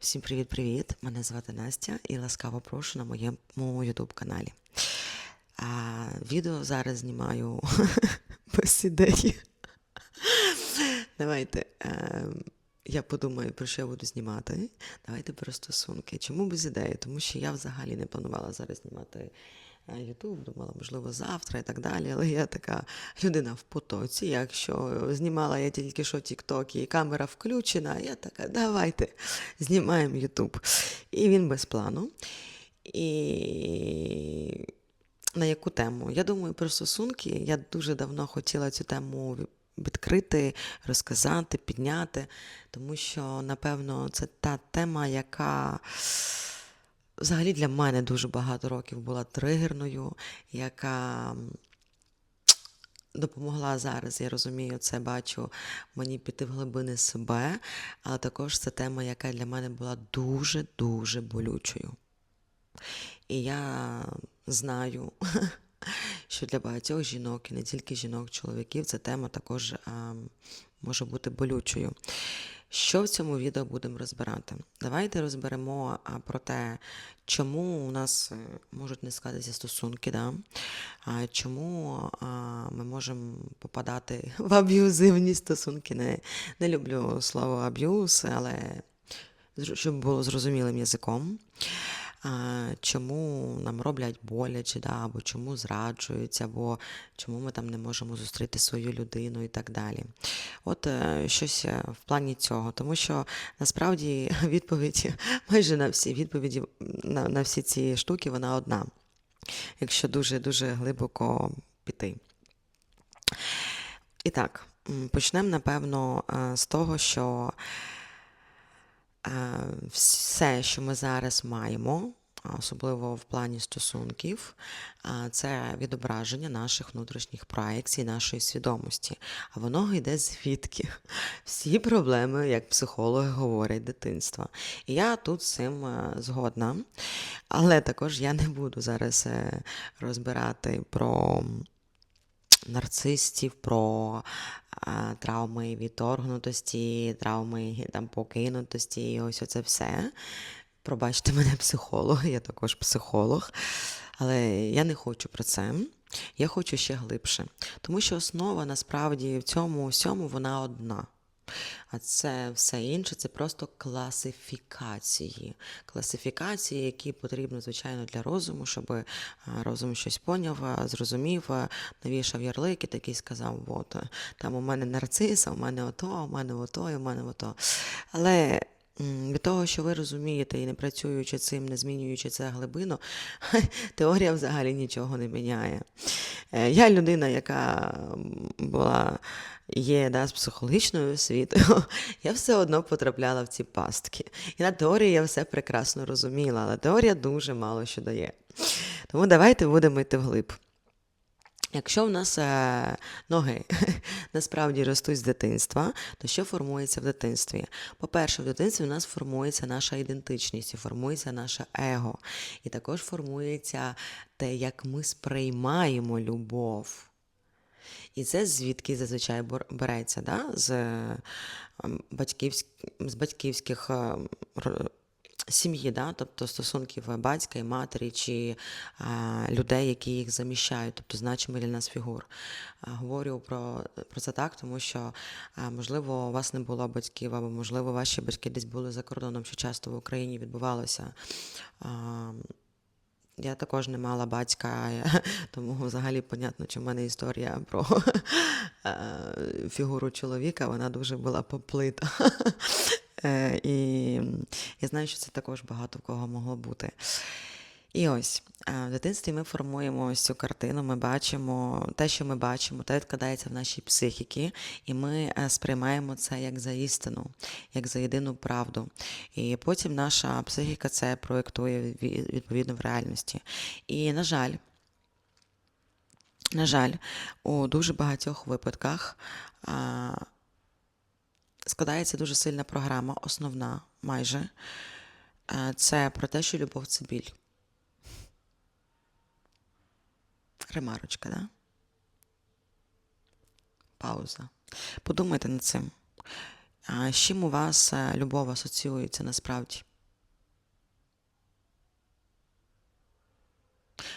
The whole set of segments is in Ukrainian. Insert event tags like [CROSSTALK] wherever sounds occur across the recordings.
Всім привіт-привіт! Мене звати Настя і ласкаво прошу на моєму YouTube каналі. Відео зараз знімаю [LAUGHS] без ідеї. Давайте. Е, я подумаю, про що я буду знімати. Давайте про стосунки. Чому без ідеї? Тому що я взагалі не планувала зараз знімати е, YouTube, думала, можливо, завтра і так далі. Але я така людина в потоці. Якщо знімала я тільки що TikTok і камера включена, я така, давайте знімаємо YouTube. І він без плану. І на яку тему? Я думаю про стосунки. Я дуже давно хотіла цю тему відкрити, розказати, підняти, тому що, напевно, це та тема, яка взагалі для мене дуже багато років була тригерною, яка допомогла зараз, я розумію, це бачу мені піти в глибини себе, але також це тема, яка для мене була дуже-дуже болючою. І я знаю, [LAUGHS] що для багатьох жінок, і не тільки жінок, чоловіків, ця тема також а, може бути болючою. Що в цьому відео будемо розбирати? Давайте розберемо про те, чому у нас е, можуть не складатися стосунки, да? чому ми можемо попадати [LAUGHS] в аб'юзивні стосунки. Не, не люблю слово аб'юз, але щоб було зрозумілим язиком. Чому нам роблять боляче, да, або чому зраджують, або чому ми там не можемо зустріти свою людину і так далі. От е, щось е, в плані цього, тому що насправді [LAUGHS] відповідь майже на всі відповіді на, на всі ці штуки вона одна, якщо дуже-дуже глибоко піти. І так, почнемо, напевно, е, з того, що все, що ми зараз маємо, особливо в плані стосунків, це відображення наших внутрішніх проекцій, нашої свідомості. А воно йде звідки? Всі проблеми, як психологи говорять, дитинства. І я тут з цим е, згодна, але також я не буду зараз е, розбирати про нарцистів, про травми відторгнутості, травми там, покинутості, і ось оце все. Пробачте мене психолог, я також психолог, але я не хочу про це. Я хочу ще глибше. Тому що основа насправді в цьому всьому вона одна. А це все інше це просто класифікації. Класифікації, які потрібні, звичайно, для розуму, щоб розум щось поняв, зрозумів, навішав ярлики, такий сказав: от там у мене нарцис, у мене ото, у мене ото, і у мене ото. Але від того, що ви розумієте і не працюючи цим, не змінюючи це глибину, [LAUGHS] теорія взагалі нічого не міняє. Е, Я людина, яка була, є да, з психологічною освітою, [LAUGHS] я все одно потрапляла в ці пастки. І на теорії я все прекрасно розуміла, але теорія дуже мало що дає. Тому давайте будемо йти вглиб. Якщо в нас е, ноги [LAUGHS] насправді ростуть з дитинства, то що формується в дитинстві? По-перше, в дитинстві у нас формується наша ідентичність, формується наше его. І також формується те, як ми сприймаємо любов. І це звідки зазвичай береться, да? з, ем, батьківськ... з батьківських ем, сім'ї, да? тобто стосунків батька і матері, чи а, людей, які їх заміщають, тобто значимих для нас фігур. А, говорю про, про це так, тому що, а, можливо, у вас не було батьків, або, можливо, ваші батьки десь були за кордоном, що часто в Україні відбувалося. А, я також не мала батька, [LAUGHS] тому взагалі понятно, що в мене історія про [LAUGHS] фігуру чоловіка, вона дуже була поплита. [LAUGHS] Е, І я знаю, що це також багато в кого могло бути. І ось е, в дитинстві ми формуємо ось цю картину, ми бачимо те, що ми бачимо, те відкладається в нашій психіці, і ми е, сприймаємо це як за істину, як за єдину правду. І потім наша психіка це проєктує відповідно в реальності. І, на жаль, на жаль, у дуже багатьох випадках складається дуже сильна програма, основна майже. Е, це про те, що любов це біль. Ремарочка, да? Пауза. Подумайте над цим. З чим у вас е, любов асоціюється насправді?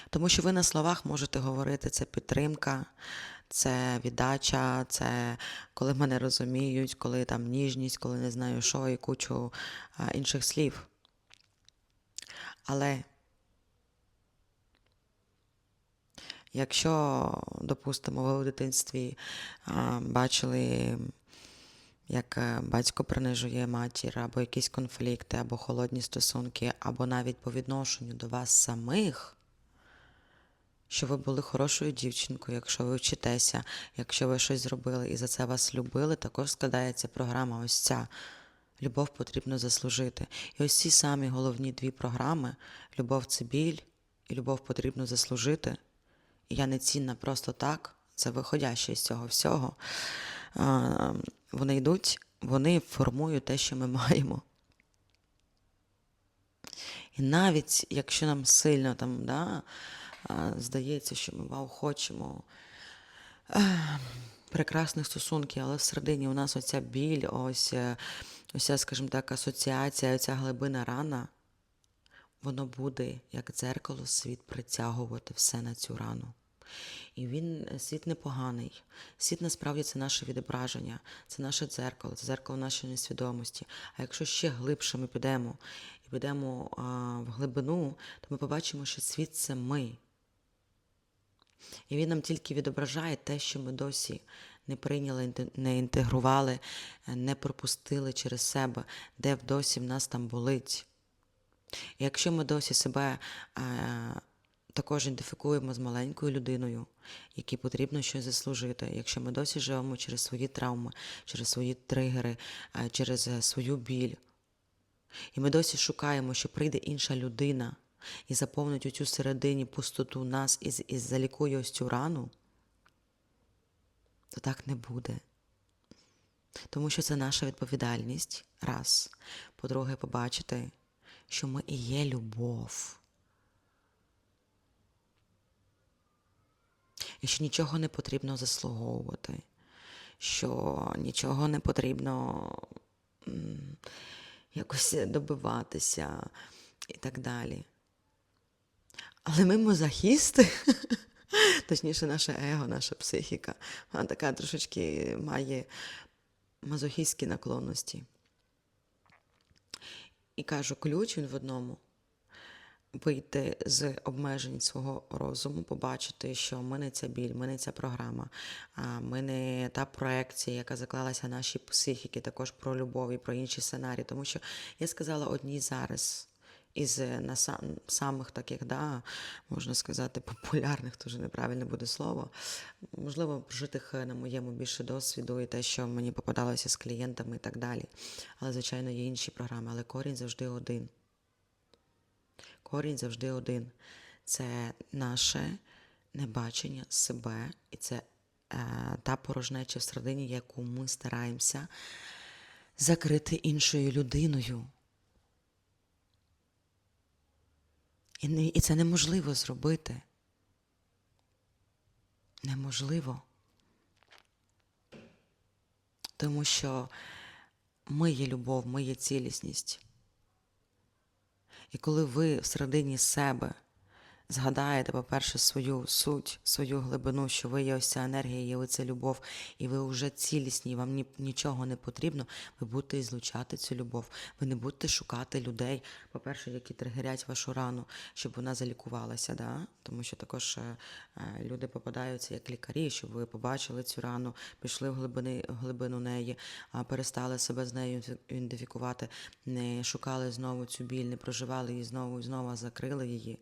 Тому що ви на словах можете говорити це підтримка, це віддача, це коли мене розуміють, коли там ніжність, коли не знаю що і кучу інших слів. Але якщо, допустимо, ви у дитинстві бачили, як батько принижує матір, або якісь конфлікти, або холодні стосунки, або навіть по відношенню до вас самих, що ви були хорошою дівчинкою, якщо ви вчитеся, якщо ви щось зробили і за це вас любили, також складається програма ось ця. Любов потрібно заслужити. І ось ці самі головні дві програми: любов це біль і любов потрібно заслужити. І я не цінна просто так, це виходяще з цього всього. Вони йдуть, вони формують те, що ми маємо. І навіть якщо нам сильно там, да, здається, що ми вау, хочемо е, прекрасних стосунків, але всередині у нас оця біль, ось е, оця, скажімо так, асоціація, оця глибина рана, воно буде, як дзеркало, світ притягувати все на цю рану. І він світ непоганий. Світ насправді це наше відображення, це наше дзеркало, це дзеркало нашої несвідомості. А якщо ще глибше ми підемо і підемо а, в глибину, то ми побачимо, що світ це ми. І він нам тільки відображає те, що ми досі не прийняли, не інтегрували, не пропустили через себе, де досі в нас там болить. Якщо ми досі себе е, також ідентифікуємо з маленькою людиною, якій потрібно щось заслужити, якщо ми досі живемо через свої травми, через свої тригери, е, через е, свою біль, і ми досі шукаємо, що прийде інша людина і заповнить оцю середині пустоту нас і, і залікує ось цю рану, то так не буде. Тому що це наша відповідальність. Раз. По-друге, побачити, що ми і є любов. І що нічого не потрібно заслуговувати, що нічого не потрібно якось добиватися і так далі. Але ми мозахісти, [LAUGHS] точніше, наше его, наша психіка, вона така трошечки має мазохістські наклонності. І кажу, ключ він в одному. Вийти з обмежень свого розуму, побачити, що ми не ця біль, ми не ця програма, ми не та проекція, яка заклалася в нашій психіки, також про любов і про інші сценарії. Тому що я сказала одній зараз із е, на сам, самих таких, да, можна сказати, популярних, дуже неправильне буде слово, можливо, прожитих е, на моєму більше досвіду і те, що мені попадалося з клієнтами і так далі. Але, звичайно, є інші програми, але корінь завжди один. Корінь завжди один. Це наше небачення себе, і це е, та порожнеча всередині, яку ми стараємося закрити іншою людиною. І, не, і це неможливо зробити. Неможливо. Тому що ми є любов, ми є цілісність. І коли ви всередині себе згадаєте, по-перше, свою суть, свою глибину, що ви є ось ця енергія, є оця любов, і ви вже цілісні, вам ні, нічого не потрібно, ви будете ізлучати цю любов. Ви не будете шукати людей, по-перше, які тригерять вашу рану, щоб вона залікувалася. Да? Тому що також е, е, люди попадаються як лікарі, щоб ви побачили цю рану, пішли в глибини, глибину неї, перестали себе з нею ідентифікувати, не шукали знову цю біль, не проживали її знову і знову, закрили її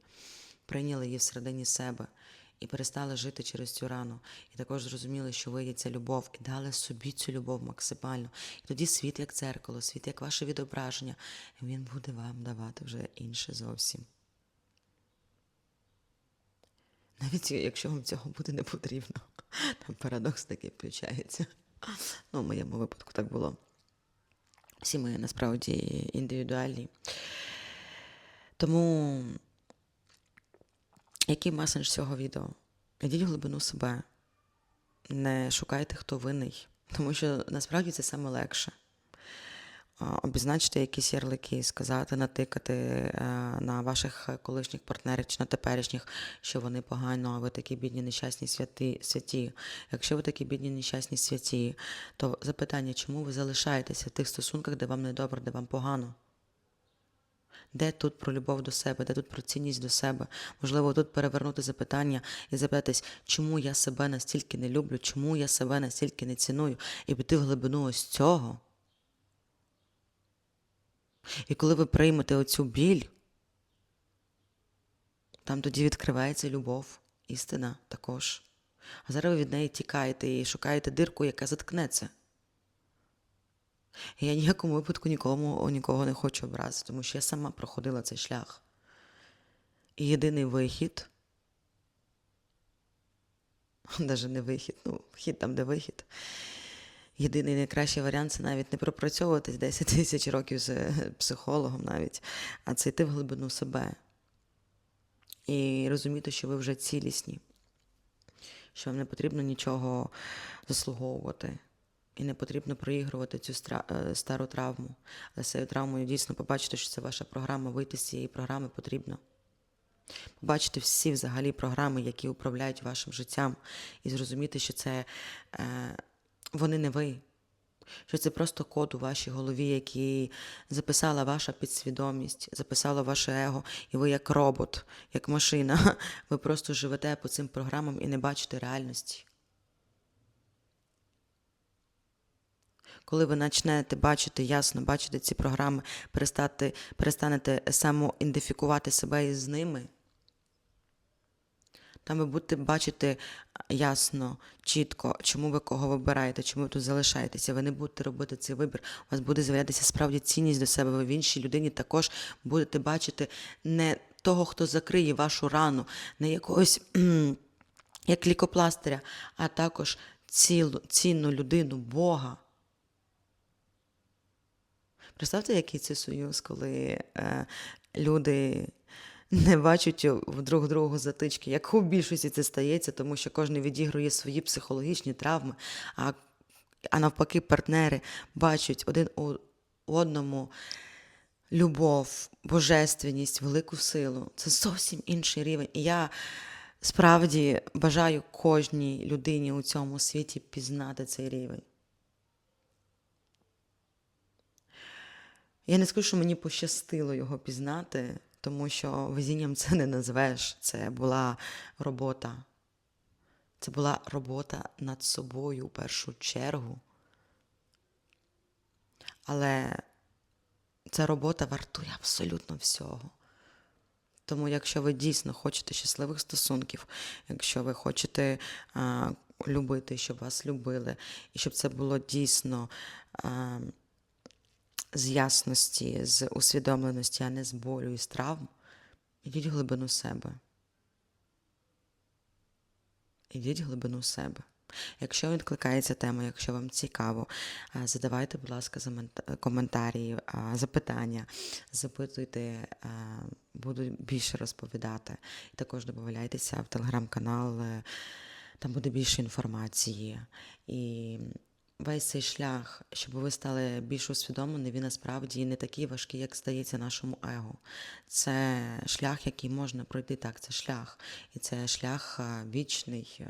прийняли її всередині себе і перестали жити через цю рану. І також зрозуміли, що ви є ця любов, і дали собі цю любов максимально. І тоді світ як дзеркало, світ як ваше відображення, він буде вам давати вже інше зовсім. Навіть якщо вам цього буде не потрібно, там парадокс такий включається. Ну, в моєму випадку так було. Всі ми насправді індивідуальні. Тому який меседж цього відео? Ідіть в глибину себе. Не шукайте, хто винний. Тому що насправді це саме легше. Обізначити якісь ярлики, сказати, натикати, е, на ваших колишніх партнерів чи на теперішніх, що вони погано, а ви такі бідні нещасні святі, святі. Якщо ви такі бідні нещасні святі, то запитання, чому ви залишаєтеся в тих стосунках, де вам недобре, де вам погано? Де тут про любов до себе, де тут про цінність до себе? Можливо, тут перевернути запитання і запитатись, чому я себе настільки не люблю, чому я себе настільки не ціную, і піти в глибину ось цього. І коли ви приймете оцю біль, там тоді відкривається любов, істина також. А зараз ви від неї тікаєте і шукаєте дирку, яка заткнеться. Я ніякому випадку нікому нікого не хочу образити, тому що я сама проходила цей шлях. І єдиний вихід, навіть не вихід, ну, вхід там, де вихід. Єдиний найкращий варіант це навіть не пропрацьовуватись 10 тисяч років з е, психологом навіть, а це йти в глибину себе. І розуміти, що ви вже цілісні, що вам не потрібно нічого заслуговувати. І не потрібно проігрувати цю е, стару травму. Але з цією травмою дійсно побачити, що це ваша програма, вийти з цієї програми потрібно. Побачити всі взагалі програми, які управляють вашим життям, і зрозуміти, що це е, вони не ви. Що це просто код у вашій голові, який записала ваша підсвідомість, записала ваше его, і ви як робот, як машина, [LAUGHS] ви просто живете по цим програмам і не бачите реальності. Коли ви почнете бачити ясно, бачити ці програми, перестати, перестанете самоідентифікувати себе із ними, там ви будете бачити ясно, чітко, чому ви кого вибираєте, чому ви тут залишаєтеся. Ви не будете робити цей вибір. У вас буде з'являтися справді цінність до себе. Ви в іншій людині також будете бачити не того, хто закриє вашу рану, не якогось як лікопластиря, а також цілу, цінну людину, Бога. Представте, який це союз, коли е, люди не бачать друг другу затички. Як у більшості це стається, тому що кожен відігрує свої психологічні травми, а, а навпаки, партнери бачать один у одному любов, божественність, велику силу. Це зовсім інший рівень. І я справді бажаю кожній людині у цьому світі пізнати цей рівень. Я не скажу, що мені пощастило його пізнати, тому що везінням це не назвеш. Це була робота. Це була робота над собою в першу чергу. Але ця робота вартує абсолютно всього. Тому, якщо ви дійсно хочете щасливих стосунків, якщо ви хочете а, любити, щоб вас любили, і щоб це було дійсно. А, з ясності, з усвідомленості, а не з болю і з травм, ідіть в глибину себе. Ідіть в глибину себе. Якщо відкликається тема, якщо вам цікаво, задавайте, будь ласка, коментарі, запитання, запитуйте, буду більше розповідати. І також додавайтеся в телеграм-канал, е, там буде більше інформації. І весь цей шлях, щоб ви стали більш усвідомлені, він насправді не такий важкий, як здається нашому его. Це шлях, який можна пройти так, це шлях. І це шлях вічний.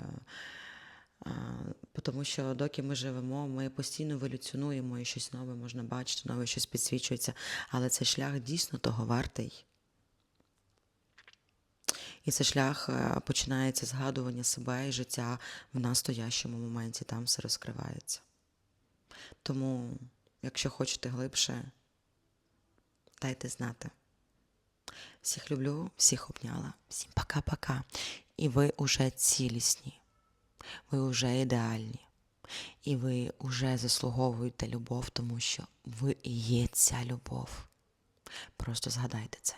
а, а, Тому що доки ми живемо, ми постійно еволюціонуємо і щось нове можна бачити, нове щось підсвічується. Але цей шлях дійсно того вартий. І цей шлях е, починається згадування себе і життя в настоящому моменті, там все розкривається. Тому, якщо хочете глибше, дайте знати. Всіх люблю, всіх обняла. Всім пока-пока. І ви уже цілісні, ви вже ідеальні. І ви вже заслуговуєте любов, тому що ви і є ця любов. Просто згадайте це.